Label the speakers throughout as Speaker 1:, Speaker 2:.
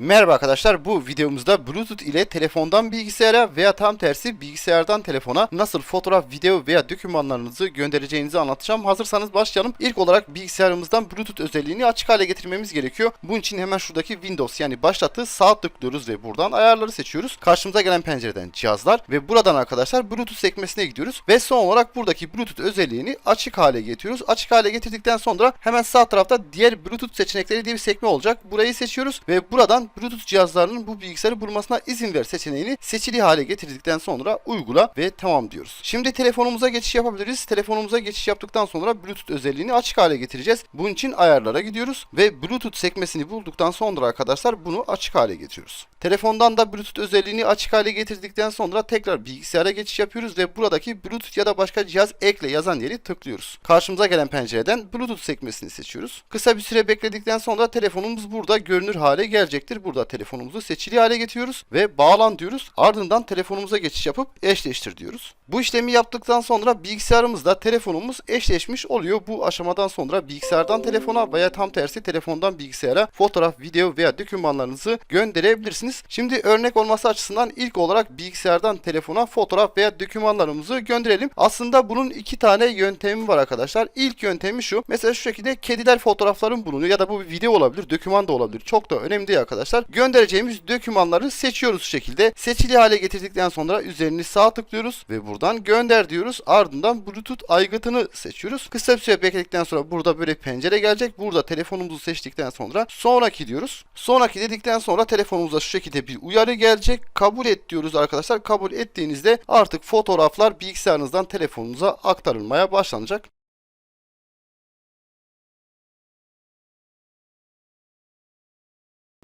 Speaker 1: Merhaba arkadaşlar bu videomuzda Bluetooth ile telefondan bilgisayara veya tam tersi bilgisayardan telefona nasıl fotoğraf, video veya dokümanlarınızı göndereceğinizi anlatacağım. Hazırsanız başlayalım. İlk olarak bilgisayarımızdan Bluetooth özelliğini açık hale getirmemiz gerekiyor. Bunun için hemen şuradaki Windows yani başlatı sağ tıklıyoruz ve buradan ayarları seçiyoruz. Karşımıza gelen pencereden cihazlar ve buradan arkadaşlar Bluetooth sekmesine gidiyoruz ve son olarak buradaki Bluetooth özelliğini açık hale getiriyoruz. Açık hale getirdikten sonra hemen sağ tarafta diğer Bluetooth seçenekleri diye bir sekme olacak. Burayı seçiyoruz ve buradan Bluetooth cihazlarının bu bilgisayarı bulmasına izin ver seçeneğini seçili hale getirdikten sonra uygula ve tamam diyoruz. Şimdi telefonumuza geçiş yapabiliriz. Telefonumuza geçiş yaptıktan sonra Bluetooth özelliğini açık hale getireceğiz. Bunun için ayarlara gidiyoruz ve Bluetooth sekmesini bulduktan sonra arkadaşlar bunu açık hale getiriyoruz. Telefondan da Bluetooth özelliğini açık hale getirdikten sonra tekrar bilgisayara geçiş yapıyoruz ve buradaki Bluetooth ya da başka cihaz ekle yazan yeri tıklıyoruz. Karşımıza gelen pencereden Bluetooth sekmesini seçiyoruz. Kısa bir süre bekledikten sonra telefonumuz burada görünür hale gelecektir. Burada telefonumuzu seçili hale getiriyoruz ve bağlan diyoruz. Ardından telefonumuza geçiş yapıp eşleştir diyoruz. Bu işlemi yaptıktan sonra bilgisayarımızla telefonumuz eşleşmiş oluyor. Bu aşamadan sonra bilgisayardan telefona veya tam tersi telefondan bilgisayara fotoğraf, video veya dokümanlarınızı gönderebilirsiniz. Şimdi örnek olması açısından ilk olarak bilgisayardan telefona fotoğraf veya dokümanlarımızı gönderelim. Aslında bunun iki tane yöntemi var arkadaşlar. İlk yöntemi şu. Mesela şu şekilde kediler fotoğraflarım bulunuyor ya da bu bir video olabilir, doküman da olabilir. Çok da önemli değil arkadaşlar. Göndereceğimiz dokümanları seçiyoruz şu şekilde. Seçili hale getirdikten sonra üzerini sağ tıklıyoruz ve buradan gönder diyoruz. Ardından Bluetooth aygıtını seçiyoruz. Kısa bir süre bekledikten sonra burada böyle pencere gelecek. Burada telefonumuzu seçtikten sonra sonraki diyoruz. Sonraki dedikten sonra telefonumuza şu şekilde bir uyarı gelecek. Kabul et diyoruz arkadaşlar. Kabul ettiğinizde artık fotoğraflar bilgisayarınızdan telefonunuza aktarılmaya başlanacak.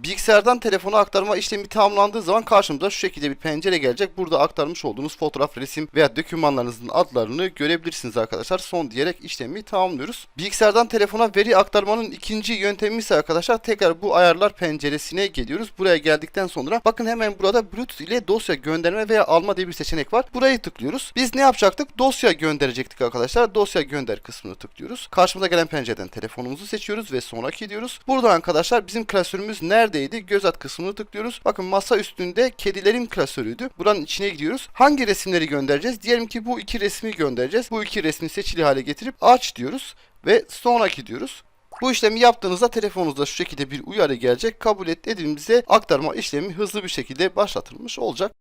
Speaker 1: Bilgisayardan telefona aktarma işlemi tamamlandığı zaman karşımıza şu şekilde bir pencere gelecek. Burada aktarmış olduğunuz fotoğraf, resim veya dokümanlarınızın adlarını görebilirsiniz arkadaşlar. Son diyerek işlemi tamamlıyoruz. Bilgisayardan telefona veri aktarmanın ikinci yöntemi ise arkadaşlar tekrar bu ayarlar penceresine geliyoruz. Buraya geldikten sonra bakın hemen burada Bluetooth ile dosya gönderme veya alma diye bir seçenek var. Burayı tıklıyoruz. Biz ne yapacaktık? Dosya gönderecektik arkadaşlar. Dosya gönder kısmını tıklıyoruz. Karşımıza gelen pencereden telefonumuzu seçiyoruz ve sonraki diyoruz. Burada arkadaşlar bizim klasörümüz neredeydi? Göz at kısmını tıklıyoruz. Bakın masa üstünde kedilerin klasörüydü. Buranın içine giriyoruz. Hangi resimleri göndereceğiz? Diyelim ki bu iki resmi göndereceğiz. Bu iki resmi seçili hale getirip aç diyoruz ve sonraki diyoruz. Bu işlemi yaptığınızda telefonunuzda şu şekilde bir uyarı gelecek. Kabul et dediğimizde aktarma işlemi hızlı bir şekilde başlatılmış olacak.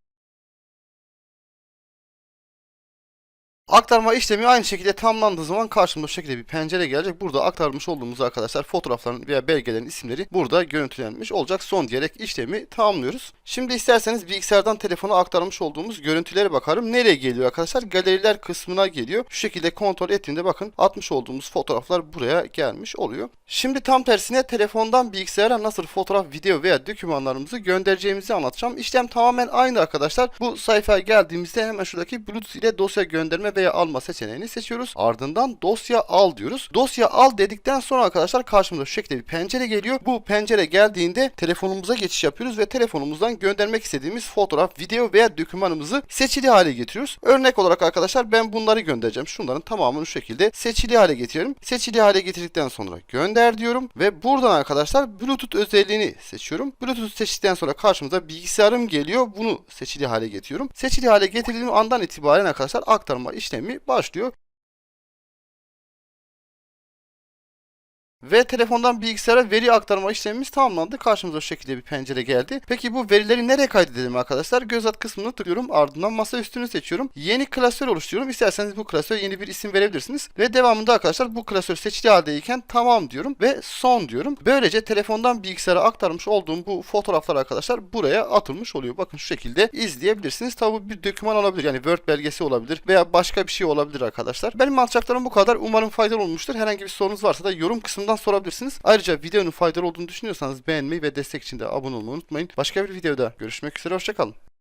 Speaker 1: Aktarma işlemi aynı şekilde tamamlandığı zaman karşımıza şu şekilde bir pencere gelecek. Burada aktarmış olduğumuz arkadaşlar fotoğrafların veya belgelerin isimleri burada görüntülenmiş olacak. Son diyerek işlemi tamamlıyoruz. Şimdi isterseniz bilgisayardan telefona aktarmış olduğumuz görüntülere bakarım. Nereye geliyor arkadaşlar? Galeriler kısmına geliyor. Şu şekilde kontrol ettiğimde bakın atmış olduğumuz fotoğraflar buraya gelmiş oluyor. Şimdi tam tersine telefondan bilgisayara nasıl fotoğraf, video veya dokümanlarımızı göndereceğimizi anlatacağım. İşlem tamamen aynı arkadaşlar. Bu sayfaya geldiğimizde hemen şuradaki Bluetooth ile dosya gönderme veya alma seçeneğini seçiyoruz. Ardından dosya al diyoruz. Dosya al dedikten sonra arkadaşlar karşımıza şu şekilde bir pencere geliyor. Bu pencere geldiğinde telefonumuza geçiş yapıyoruz ve telefonumuzdan göndermek istediğimiz fotoğraf, video veya dokümanımızı seçili hale getiriyoruz. Örnek olarak arkadaşlar ben bunları göndereceğim. Şunların tamamını şu şekilde seçili hale getiriyorum. Seçili hale getirdikten sonra gönder diyorum ve buradan arkadaşlar Bluetooth özelliğini seçiyorum. Bluetooth seçtikten sonra karşımıza bilgisayarım geliyor. Bunu seçili hale getiriyorum. Seçili hale getirdiğim andan itibaren arkadaşlar aktarma işlemi başlıyor. Ve telefondan bilgisayara veri aktarma işlemimiz tamamlandı. Karşımıza şu şekilde bir pencere geldi. Peki bu verileri nereye kaydedelim arkadaşlar? Göz at kısmını tıklıyorum. Ardından masa üstünü seçiyorum. Yeni klasör oluşturuyorum. İsterseniz bu klasöre yeni bir isim verebilirsiniz. Ve devamında arkadaşlar bu klasör seçili haldeyken tamam diyorum ve son diyorum. Böylece telefondan bilgisayara aktarmış olduğum bu fotoğraflar arkadaşlar buraya atılmış oluyor. Bakın şu şekilde izleyebilirsiniz. Tabi bir doküman olabilir. Yani Word belgesi olabilir veya başka bir şey olabilir arkadaşlar. Benim anlatacaklarım bu kadar. Umarım faydalı olmuştur. Herhangi bir sorunuz varsa da yorum kısmından sorabilirsiniz. Ayrıca videonun faydalı olduğunu düşünüyorsanız beğenmeyi ve destek için de abone olmayı unutmayın. Başka bir videoda görüşmek üzere. Hoşçakalın.